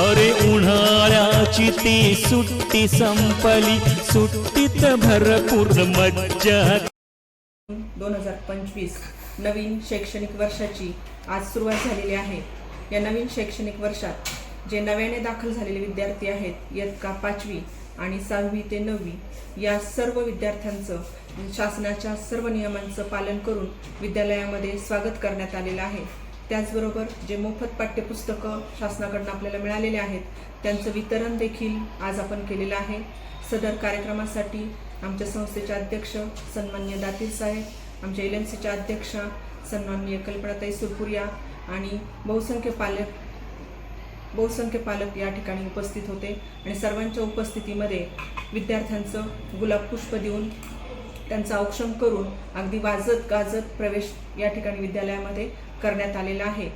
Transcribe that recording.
अरे उन्हाळ्याची ती सुट्टी संपली. सुट्टीत भरपूर मज्जा दोन हजार पंचवीस नवीन शैक्षणिक वर्षाची आज सुरुवात झालेली आहे. या नवीन शैक्षणिक वर्षात जे नव्याने दाखल झालेले विद्यार्थी आहेत इयत्ता पाचवी आणि सहावी ते नववी या सर्व विद्यार्थ्यांचं शासनाच्या सर्व नियमांचं पालन करून विद्यालयामध्ये स्वागत करण्यात आलेलं आहे. त्याचबरोबर जे मोफत पाठ्यपुस्तकं शासनाकडनं आपल्याला मिळालेले आहेत त्यांचं वितरण देखील आज आपण केलेलं आहे. सदर कार्यक्रमासाठी आमच्या संस्थेचे अध्यक्ष सन्मान्य दातीर साहेब आमच्या एल एम सीच्या अध्यक्षा सन्माननीय कल्पनाताई सुरपुरिया आणि बहुसंख्य पालक बहुसंख्य पालक या ठिकाणी उपस्थित होते. आणि सर्वांच्या उपस्थितीमध्ये विद्यार्थ्यांचं गुलाब पुष्प देऊन त्यांचं औक्षण करून अगदी वाजत गाजत प्रवेश या ठिकाणी विद्यालयामध्ये करण्यात आलेला आहे.